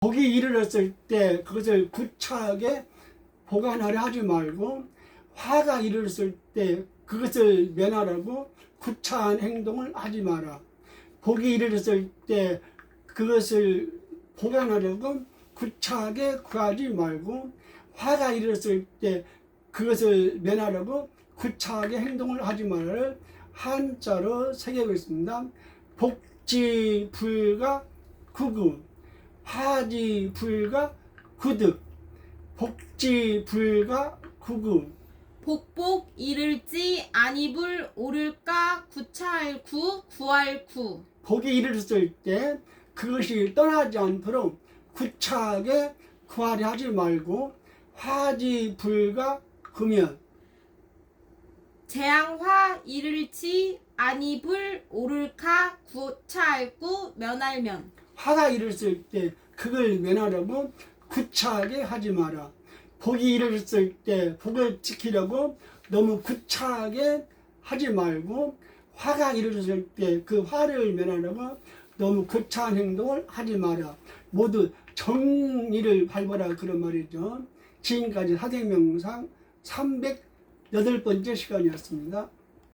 복이 이르렀을 때 그것을 구차하게 보관하려 하지 말고 화가 이르렀을 때 그것을 면하라고 구차한 행동을 하지 마라. 복이 이르렀을 때 그것을 보관하려고 구차하게 구하지 말고 화가 이르렀을 때 그것을 면하려고 구차하게 행동을 하지 말을 한자로 새기고 있습니다. 복지 불가 구구 하지 불가 구득 복지 불가 구구 복복 이를지 아니불 오를까 구차할 구 구할 구. 복이 이르렀을 때 그것이 떠나지 않도록 구차하게 구하려 하지 말고 화지 불가 구면 재앙화 이를지 아니불 오를까 구차할 구 면할면 화가 이르렀을 때 그걸 면하려고 구차하게 하지 마라. 복이 이르렀을 때 복을 지키려고 너무 구차하게 하지 말고 화가 이르렀을 때 그 화를 면하려고 너무 구차한 행동을 하지 마라. 모두 정의를 밟아라 그런 말이죠. 지금까지 사대명상 308번째 시간이었습니다.